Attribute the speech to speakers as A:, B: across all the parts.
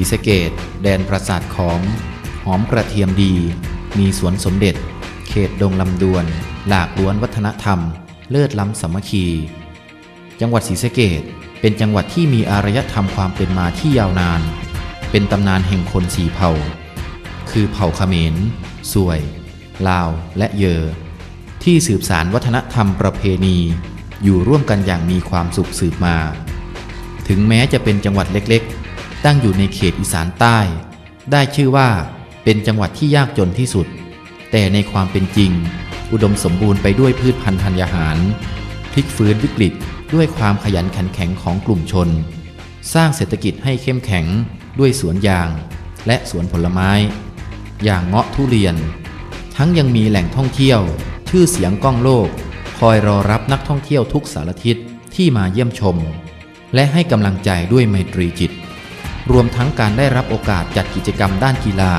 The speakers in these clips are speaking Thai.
A: ีสะเกดแดนปราสาทของ หอมกระเทียมดี มีสวนสมเด็จ เขตดงลำดวน หลากล้วนวัฒนธรรม เลิศล้ำสามัคคี จังหวัดศรีสะเกดเป็นจังหวัดที่มีอารยธรรมความเป็นมาที่ยาวนาน เป็นตำนานแห่งคนสีเผ่า คือเผ่าเขมรสวย ลาว และเยอ ที่สืบสารวัฒนธรรมประเพณี อยู่ร่วมกันอย่างมีความสุขสืบมา ถึงแม้จะเป็นจังหวัดเล็กๆ ตั้งอยู่ในเขตอีสานใต้ ได้ชื่อว่าเป็นจังหวัดที่ยากจนที่สุด แต่ในความเป็นจริง อุดมสมบูรณ์ไปด้วยพืชพันธุ์ธัญญาหารพลิกฟื้นวิกฤตด้วยความขยันขันแข็งของกลุ่มชน สร้างเศรษฐกิจให้เข้มแข็งด้วยสวนยาง และสวนผลไม้ อย่างเงาะทุเรียน ทั้งยังมีแหล่งท่องเที่ยว ชื่อเสียงก้องโลก คอยรอรับนักท่องเที่ยวทุกสารทิศที่มาเยี่ยมชม และให้กำลังใจด้วยไมตรีจิต รวมทั้งการได้รับโอกาสจัดกิจกรรมด้านกีฬา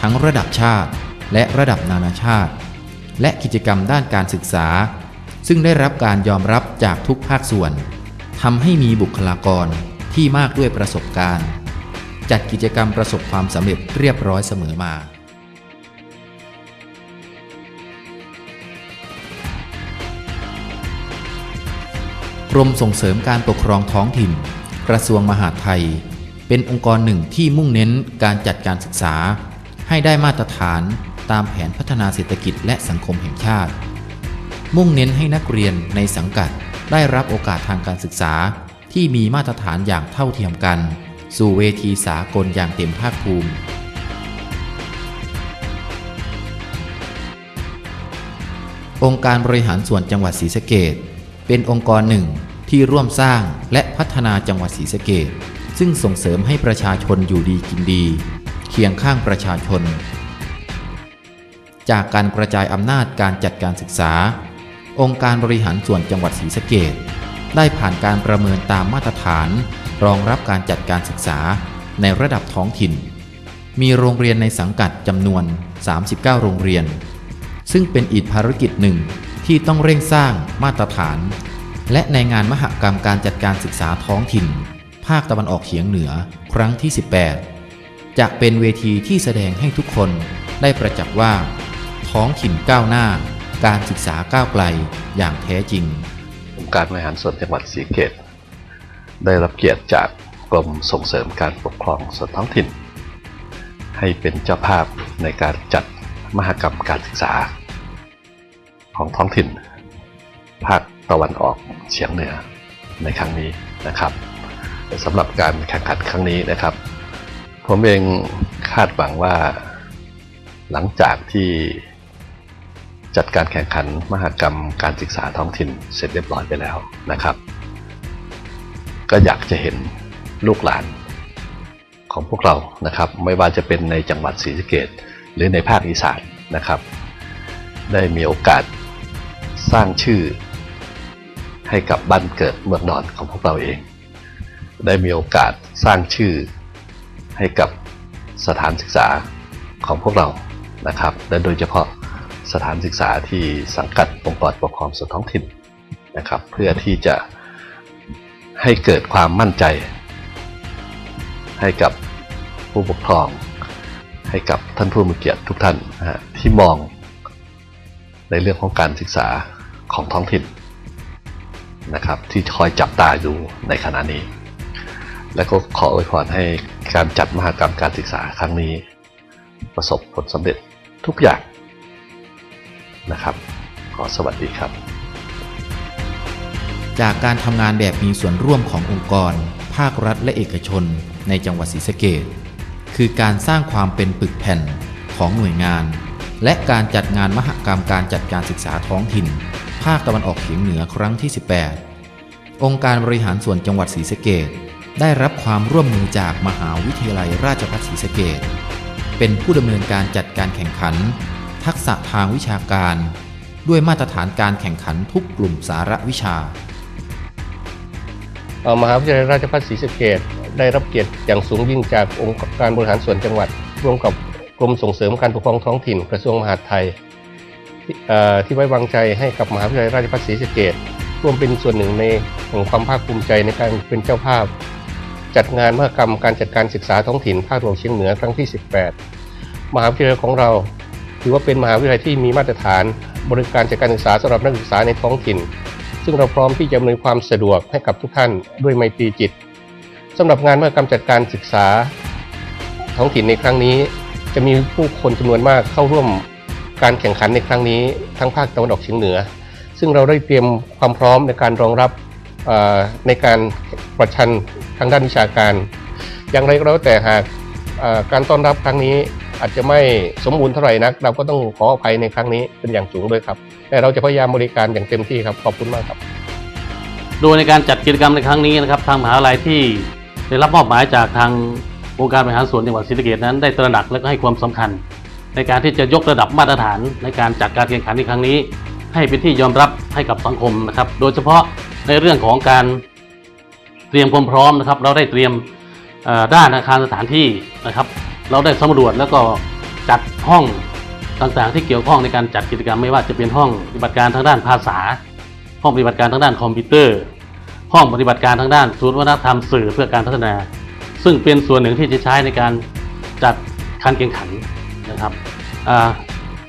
A: ทั้งระดับชาติ และระดับนานาชาติ และกิจกรรมด้านการศึกษา ซึ่งได้รับการยอมรับจากทุกภาคส่วนทำให้มีบุคลากรที่มากด้วยประสบการณ์ จัดกิจกรรมประสบความสำเร็จเรียบร้อยเสมอมา กรมส่งเสริมการปกครองท้องถิ่น กระทรวงมหาดไทย เป็นองค์กรหนึ่งที่มุ่งเน้นการจัดการศึกษา ให้ได้มาตรฐานตามแผนพัฒนาเศรษฐกิจและสังคมแห่งชาติ มุ่งเน้นให้นักเรียนในสังกัดได้รับโอกาสทางการศึกษาที่มีมาตรฐานอย่างเท่าเทียมกัน สู่เวทีสากลอย่างเต็มภาคภูมิ องค์การบริหารส่วนจังหวัดศรีสะเกดเป็นองค์กรหนึ่งที่ร่วมสร้างและพัฒนาจังหวัดศรีสะเกด ซึ่งส่งเสริมให้ประชาชนอยู่ดีกินดี เคียงข้างประชาชน จากการกระจายอำนาจการจัดการศึกษา องค์การบริหารส่วนจังหวัดศรีสะเกดได้ผ่านการประเมินตามมาตรฐาน รองรับการจัดการศึกษาในระดับท้องถิ่น มีโรงเรียนในสังกัดจำนวน 39 โรงเรียน ซึ่งเป็นอีกภารกิจหนึ่งที่ต้องเร่งสร้างมาตรฐาน และในงานมหกรรมการจัดการศึกษาท้องถิ่น ภาคตะวันออกเฉียงเหนือครั้งที่ 18 จะเป็นเวทีที่แสดงให้ทุกคนได้ประจักษ์ว่า ท้องถิ่นก้าวหน้า การศึกษาก้าวไกลอย่างแท้จริง
B: องค์การบริหารส่วนจังหวัดศรีเกตได้รับเกียรติจากกรมส่งเสริมการปกครองส่วนท้องถิ่น ให้เป็นเจ้าภาพในการจัดมหกรรมการศึกษา ของท้องถิ่น ภาคตะวันออกเฉียงเหนือในครั้งนี้นะครับ สำหรับการแข่งขันครั้งนี้นะครับ ผมเองคาดหวังว่า หลังจากที่จัดการแข่งขันมหกรรมการศึกษาท้องถิ่นเสร็จเรียบร้อยไปแล้วนะครับ ก็อยากจะเห็นลูกหลานของพวกเรานะครับ ไม่ว่าจะเป็นในจังหวัดศรีสะเกดหรือในภาคอีสานนะครับ ได้มีโอกาสสร้างชื่อให้กับบ้านเกิดเมืองนอนของพวกเราเอง ได้มีโอกาสสร้างชื่อให้กับสถานศึกษาของพวกเรานะครับ และโดยเฉพาะสถานศึกษาที่สังกัดองค์กรปกครองส่วนท้องถิ่นนะครับ เพื่อที่จะให้เกิดความมั่นใจ ให้กับผู้ปกครอง ให้กับท่านผู้มีเกียรติทุกท่านนะฮะที่มองในเรื่องของการศึกษาของท้องถิ่นนะครับ ที่คอยจับตาอยู่ในขณะนี้ และก็ขออวยพรให้การจัดมหกรรมการศึกษาครั้งนี้ ประสบผลสำเร็จทุกอย่างนะครับ ขอสวัสดีครับ
A: จากการทำงานแบบมีส่วนร่วมขององค์กร ภาครัฐและเอกชนในจังหวัดศรีสะเกดคือการสร้างความเป็นปึกแผ่นของหน่วยงาน และการจัดงานมหกรรมการจัดการศึกษาท้องถิ่น ภาคตะวันออกเฉียงเหนือครั้งที่ 18 องค์การบริหารส่วนจังหวัดศรีสะเกด ได้รับความร่วมมือจากมหาวิทยาลัยราชภัฏศรีสะเกดเป็นผู้ดำเนินการจัดการแข่งขัน ทักษะทางวิชาการ ด้วยมาตรฐานการแข่งขันทุกกลุ่มสาระวิชา
C: มหาวิทยาลัยราชภัฏศรีสะเกษได้รับเกียรติอย่างสูงยิ่งจากองค์การบริหารส่วนจังหวัด ร่วมกับกรมส่งเสริมการปกครองท้องถิ่นกระทรวงมหาดไทย ที่ไว้วางใจให้กับมหาวิทยาลัยราชภัฏศรีสะเกษร่วมเป็นส่วนหนึ่งในของความภาคภูมิใจในการเป็นเจ้าภาพ จัดงานมหกรรมการจัดการศึกษาท้องถิ่นภาคตะวันออกเฉียงเหนือครั้งที่ 18 มหาวิทยาลัยของเรา ถือว่าเป็นมหาวิทยาลัยที่มีมาตรฐานบริการจัดการศึกษาสำหรับนักศึกษาในท้องถิ่น ซึ่งเราพร้อมที่จะอำนวยความสะดวกให้กับทุกท่านด้วยไมตรีจิตสำหรับงานมหกรรมจัดการศึกษา ท้องถิ่นในครั้งนี้ จะมีผู้คนจำนวนมากเข้าร่วมการแข่งขันในครั้งนี้ทั้งภาคตะวันออกเฉียงเหนือ ซึ่งเราได้เตรียมความพร้อมในการรองรับ ในการประชันทางด้านวิชาการ อย่างไรก็แล้วแต่หากการต้อนรับครั้งนี้อาจจะไม่สมบูรณ์เท่าไหร่นัก เราก็ต้องขออภัยในครั้งนี้เป็นอย่างสูงด้วยครับ แต่เราจะพยายามบริการอย่างเต็มที่ครับ ขอบคุณมากครับ
D: โดยในการจัดกิจกรรมในครั้งนี้นะครับ ทางมหาวิทยาลัยที่ได้รับมอบหมายจากทางองค์การบริหารส่วนจังหวัดศรีสะเกษนั้นได้ตระหนักและก็ให้ความสำคัญ ในการที่จะยกระดับมาตรฐานในการจัดการแข่งขันในครั้งนี้ ให้เป็นที่ยอมรับให้กับสังคมนะครับ โดยเฉพาะในเรื่องของการเตรียมความพร้อมนะครับ เราได้เตรียมด้านอาคารสถานที่นะครับ เราได้สำรวจแล้วก็จัดห้องต่างๆ ที่เกี่ยวข้องในการจัดกิจกรรมไม่ว่าจะเป็นห้องปฏิบัติการทางด้านภาษา ห้องปฏิบัติการทางด้านคอมพิวเตอร์ ห้องปฏิบัติการทางด้านศูนย์วัฒนธรรมสื่อเพื่อการพัฒนา ซึ่งเป็นส่วนหนึ่งที่จะใช้ในการจัดการแข่งขันนะครับ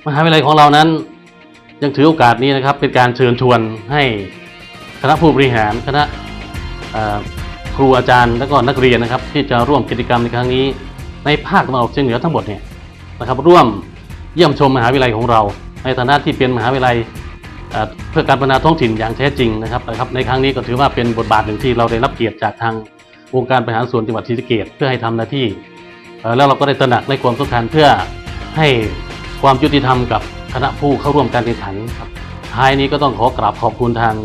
D: มหาวิทยาลัยของเรานั้น ยังถือโอกาสนี้นะครับเป็นการเชิญชวนให้คณะผู้บริหารคณะครูอาจารย์และก็นักเรียนนะครับ ที่จะร่วมกิจกรรมในครั้งนี้ ในภาคตะวันออกเฉียงเหนือทั้งหมดเนี่ยนะครับ ร่วมเยี่ยมชมมหาวิทยาลัยของเรา ในฐานะที่เป็นมหาวิทยาลัยเพื่อการพัฒนาท้องถิ่นอย่างแท้จริงนะครับนะครับ ในครั้งนี้ก็ถือว่าเป็นบทบาทหนึ่งที่เราได้รับเกียรติจากทางองค์การบริหารส่วนจังหวัดศรีสะเกษเพื่อให้ทำหน้าที่ แล้วเราก็ได้ตระหนักในความสำคัญเพื่อให้ความยุติธรรมกับ คณะผู้เข้าร่วมการแข่งขันครับท้ายนี้ก็ต้องขอกราบขอบคุณทาง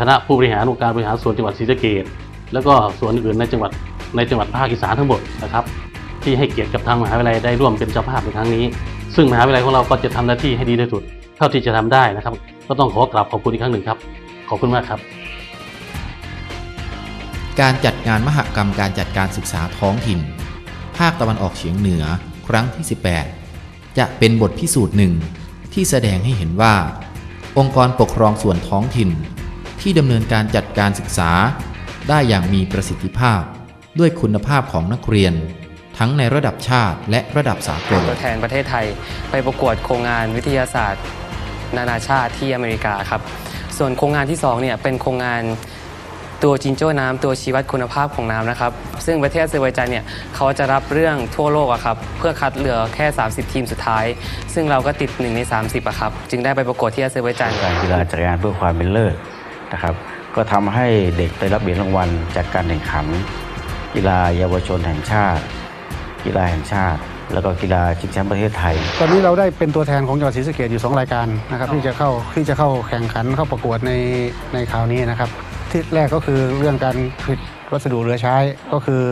D: คณะผู้บริหารองค์การบริหารส่วนจังหวัดศรีสะเกษแล้วก็ส่วนอื่นในจังหวัดในจังหวัดภาคอีสานทั้งหมดนะครับ ที่ให้เกียรติกับทางมหาวิทยาลัยได้ร่วมเป็นเจ้าภาพในครั้งนี้ ซึ่งมหาวิทยาลัยของเราก็จะทำหน้าที่ให้ดีที่สุด เท่าที่จะทำได้นะครับ ก็ต้องขอกราบขอบคุณอีกครั้งหนึ่งครับ ขอบคุณมากครับ
A: การจัดงานมหกรรมการจัดการศึกษาท้องถิ่น ภาคตะวันออกเฉียงเหนือ ครั้งที่ 18 จะเป็นบทพิสูจน์หนึ่งที่แสดงให้เห็นว่า องค์กรปกครองส่วนท้องถิ่น ที่ดำเนินการจัดการศึกษา ได้อย่างมีประสิทธิภาพ ด้วยคุณภาพของนักเรียน ทั้งในระดับชาติและระดับสากล
E: ตัวแทนประเทศไทย ไปประกวดโครงงานวิทยาศาสตร์ นานาชาติที่อเมริกาครับ ส่วนโครงงานที่2เนี่ยเป็นโครงงาน ตัวจิงโจ้น้ำตัวชี้วัดคุณภาพของน้ำนะครับ ซึ่งประเทศอาเซอร์ไบจานเนี่ยเขาจะรับเรื่องทั่วโลกอะครับเพื่อคัดเหลือแค่ 30 ทีมสุดท้าย ซึ่งเราก็ติด 1 ใน 30อะครับจึงได้ไปประกวดที่อาเซอร์ไบจาน
F: การกีฬาจัดการเพื่อความเป็นเลิศนะครับ ก็ทำให้เด็กได้รับเหรียญรางวัลจากการแข่งขัน กีฬาเยาวชนแห่งชาติ กีฬาแห่งชาติ แล้วก็กีฬาชิงแชมป์ประเทศไทย
G: ตอนนี้เราได้เป็นตัวแทนของจังหวัดศรีสะเกดอยู่ 2 รายการนะครับที่จะเข้าที่จะเข้าแข่งขันเข้าประกวดในในคราวนี้นะครับ ที่แรกก็คือเรื่องการผลิตวัสดุเหลือใช้ก็คือ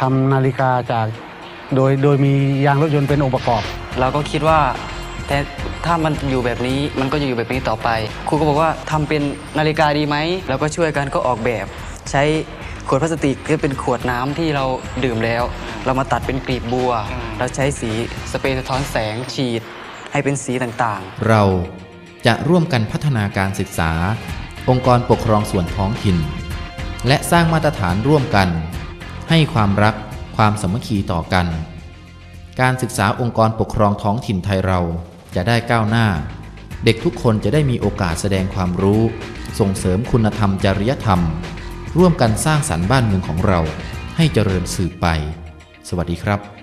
G: ทำนาฬิกาจากโดยโดยมียางรถยนต์เป็นองค์ประกอบ
H: เราก็คิดว่า แต่ถ้ามันอยู่แบบนี้มันก็จะอยู่แบบนี้ต่อไป ครูก็บอกว่าทำเป็นนาฬิกาดีไหมเราก็ช่วยกันก็ออกแบบ ใช้ขวดพลาสติกที่เป็นขวดน้ำที่เราดื่มแล้ว เรามาตัดเป็นกลีบบัว เราใช้สีสเปรย์สะท้อนแสงฉีด ให้เป็นสีต่างๆ
A: เราจะร่วมกันพัฒนาการศึกษา องค์กรปกครองส่วนท้องถิ่น และสร้างมาตรฐานร่วมกัน ให้ความรักความสามัคคีต่อกัน การศึกษาองค์กรปกครองท้องถิ่นไทยเราจะได้ก้าวหน้า เด็กทุกคนจะได้มีโอกาสแสดงความรู้ ส่งเสริมคุณธรรมจริยธรรม ร่วมกันสร้างสรรค์บ้านเมืองของเราให้เจริญสืบไป สวัสดีครับ